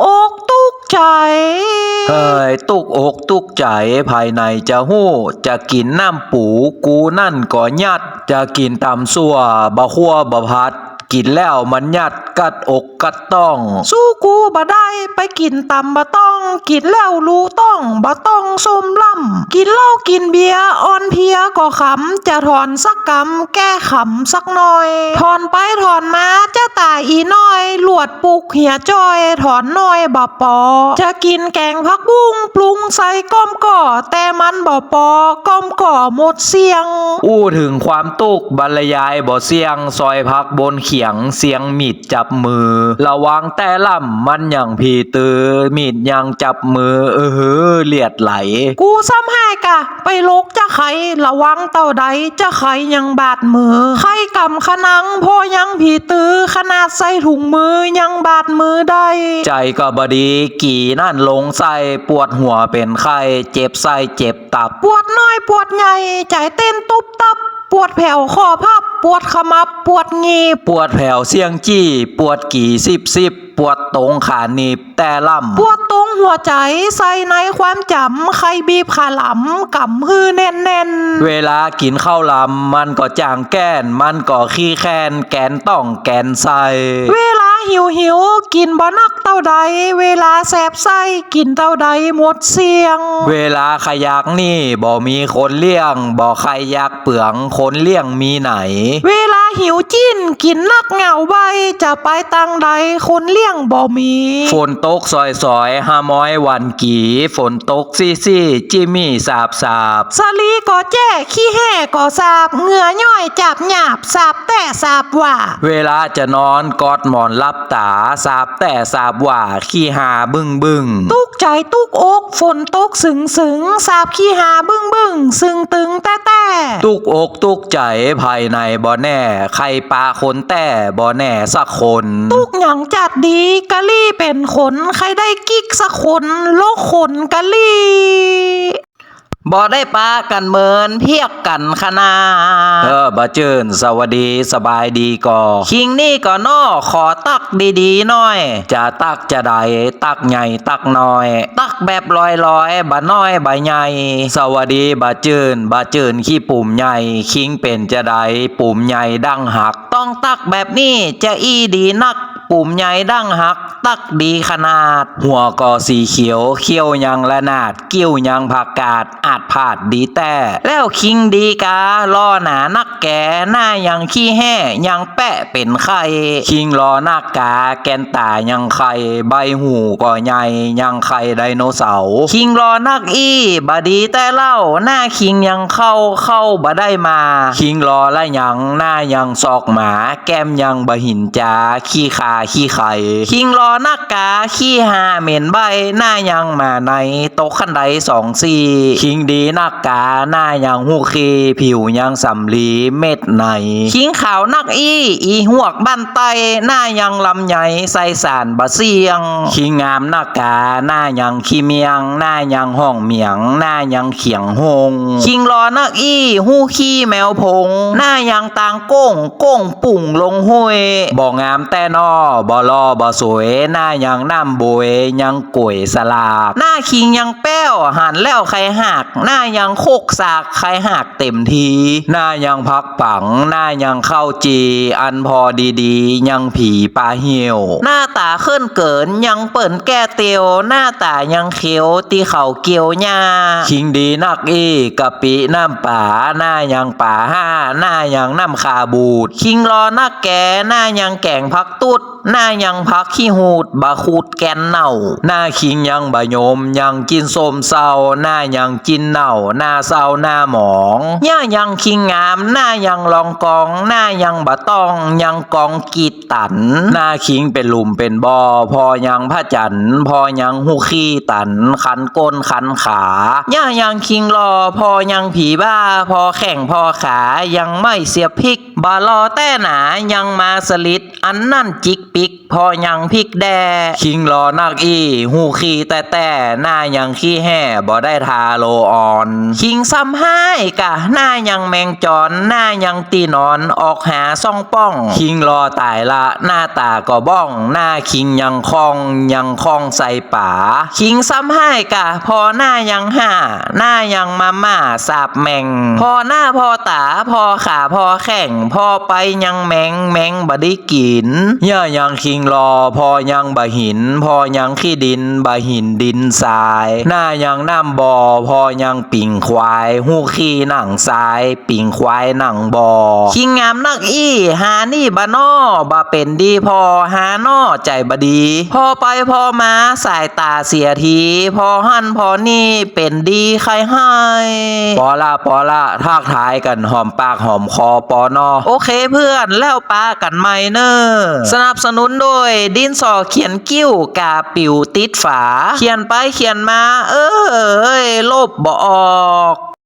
อกตุกใจ เฮ้ยตุกอกตุกใจภายในจะหู้ จะกินน้ำปูกูนั่นก่อนยัด จะกินตำซัวบะขัวบะพัด กินแล้วมันยัดกัดอกกัดต้อง สู้กูบ่ได้ไปกินตำบ่ต้อง กินแล้วรู้ต้องบ่ต้องสมล่ำกินเหล้ากินเบียร์อ่อนเพียก็ขำจะถอนสักกำแก้ขำสักหน่อย ถอนไปถอนมาจะตายอีน้อย หลวดปุกเหียจอยถอนน้อยบ่ปอ จะกินแกงผักบุ้งปรุงใส่ก้อมก่อแต่มันบ่ปอก้อมก่อหมดเสียง อู้ถึงความตุกบรรยายบ่เสียงซอยพักบนเขียงเสียงมีดจับมือ ระวังแต่ล่ำมันอย่างพีตือ มีดยังจับมือ เออเฮอเลียดไหล กูซ้ำให้กะ ไปลกจะไขระวังเต่าใดจะไขยังบาดมือไขกำขนังพอยังผีตือ ขนาดใส่ถุงมือยังบาดมือได้ ใจก็บดีกี่นั่นลงไส้ปวดหัวเป็นไข้เจ็บไส้เจ็บตับ ปวดน้อยปวดใหญ่ใจเต้นตุบตับ ปวดแผ่วคอพับ ปวดขมับปวดงีบปวดแผ่วเสียงจี้ ปวดกี่สิบสิบปวดตรงขาหนีบแต่ล่ำปวดตรงหัวใจใส่ในความจำใครบีบขาหลำกำฮือแน่นแน่นๆเวลากินข้าวลำมันก็จางแก้น มันก็ขี้แค้นแกนต้องแกนใสเวลา หิวหิวกินบ่นักเต้าใด เวลาแสบไส้กินเต้าใดหมดเสียง เวลาขยักนี่บ่มีคนเลี้ยงบ่ใครอยากเปลืองคนเลี้ยงมีไหน เวลาหิวจิ้นกินนักเหงาใบจะไปตังใดคนเลี้ยงบ่มี ฝนตกซอยซอยห้าม้อยวันกี่ฝนตกซี่ซี่จิมมี่สาบสาบสลีก็แจ้ขี้แห่ก็สาบเหงื่อย่อยจับหยาบสาบแต่สาบว่า เวลาจะนอนกอดหมอนรับตาสาบแต่สาบว่าขี้หาบึ้งบึ้งตุกใจตุกอกฝนตกสึงสึงสาบขี้หาบึ้งบึ้งสึงตึงแต่แต่ตุกอกตุกใจภายในบ่แน่ ใครปาคนแต่บ่แน่สักคน ตุกหยังจัดดีกะลี่เป็นขน ใครได้กิ๊กสักคนโลกขนกะลี่ บ่ได้ปากันเมินเพียกกันขนาเออบ่เจินสวัสดีสบายดีก่อคิงนี่ก็นอขอตักดีๆหน่อย จะตักจะใดตักใหญ่ตักน้อย ตักแบบลอยๆบ่น้อยบ่ใหญ่ สวัสดีบ่เจินบ่เจินขี้ปุ่มใหญ่ คิงเป็นจะใดปุ่มใหญ่ดังหัก ต้องตักแบบนี้จะอีดีนัก ปุ่มใหญ่ดั้งหัก ตักดีขนาด หัวก็สีเขียว เขี้ยวยังละนาด กิ้วยังผักกาด อาจผาดดีแต่ แล้วคิงดีกาล่อหนานักแกหน้ายังขี้แห่ยังแปะเป็นไข่คิงรอหน้ากา แกนตายังไข่ใบหูก็ใหญ่ยังไข่ไดโนเสาร์คิงรอนักอี้บดีแต่เล่าหน้าคิงยังเข้าเข้าบ่ได้มา คิงรอละยังหน้ายังซอกหมา แก้มยังบะหินจาขี้ขาขี้ไข่คิงรอนักกาขี้หาเหม็นใบหน้ายังมาในโต๊ะขันไดสองสี่คิงดีนักกาหน้ายังหูคีผิวยังสำลีเม็ดในคิงขาวนักอี้อีหวกบ้านไตหน้ายังลำใหญ่ใส่สารบะเสียงคิงงามนักกาหน้ายังขี้เมียง หน้ายังห้องเมียง หน้ายังเขียงหงคิงรอนักอี้หูขี้แมวพง หน้ายังตางก้งก้งปุ่งลงห้วยบ่งามแต่นอบ่รอบ่สวยหน้ายังน้ำบวยยังก่วยสลากหน้าคิงยังแป้วหันแล้วใครหัก หน้ายังโคกสากใครหักเต็มที หน้ายังพักปัง หน้ายังเข้าจี อันพอดีๆ ยังผีปลาเหี่ยว หน้าตาขึ้นเกินยังเปิ่นแก้เตียว หน้าตายังเขียวตีเข่าเกี่ยวหญ้าคิงดีนักอีกะปิน้ำป่าหน้ายังป่าห้า หน้ายังน้ำคาบูดคิงรอนักแกหน้ายังแก่งพักตุด หน้ายังพักขี้หูดบาคูดแกนเน่า หน้าคิงยังบะยม ยังกินส้มเศร้า หน้ายังกินเน่า หน้าเศร้าหน้าหมองหน้ายังคิงงาม หน้ายังลองกอง หน้ายังบะต้องยังกองกีดตัน หน้าคิงเป็นหลุมเป็นบ่อพอยังพระจันทร์พอยังหูขี้ตัน ขันก้นขันขาหน้ายังคิงรอ พอยังผีบ้า พอแข่งพอขายังไม่เสียพริกบารอแต่หนายังมาสลิดอันนั่นจิกปิกพอยังพิกแดคิงรอนักอีหูขี้แต่แต่หน้ายังขี้แห่บ่ได้ทาโลออน คิงซ้ำให้กะหน้ายังแมงจอนหน้ายังตีนอนออกหาซ่องป้อง คิงรอตายละหน้าตาก็บ้อง หน้าคิงยังคองยังคองใส่ป่าคิงซ้ำให้กะพอหน้ายังห่าหน้ายังมาม่าสาบแมง พอหน้าพอตาพอขาพอแข่งพอไปยังแมงแมงบไดีกินย่ายังังคิงรอ พอยังบะหิน พอยังขี้ดินบะหินดินทราย หน้ายังน้ำบอพอยังปิ่งควาย หูขี้หนังทราย ปิ่งควายหนังบอคิงงามนักอี้หานี่บะนอบะเป็นดีพอหานอใจบดี พอไปพอมาสายตาเสียที พอหันพอนี่เป็นดีใครให้ปอละปอละทักทายกันหอมปากหอมคอปอนอโอเคเพื่อนแล้วปากันไหมเนอสนับสนุนนุนโดย ดินสอเขียนกิ้วกาปิวติดฝา เขียนไปเขียนมา เออเอ้ยลบบ่ออก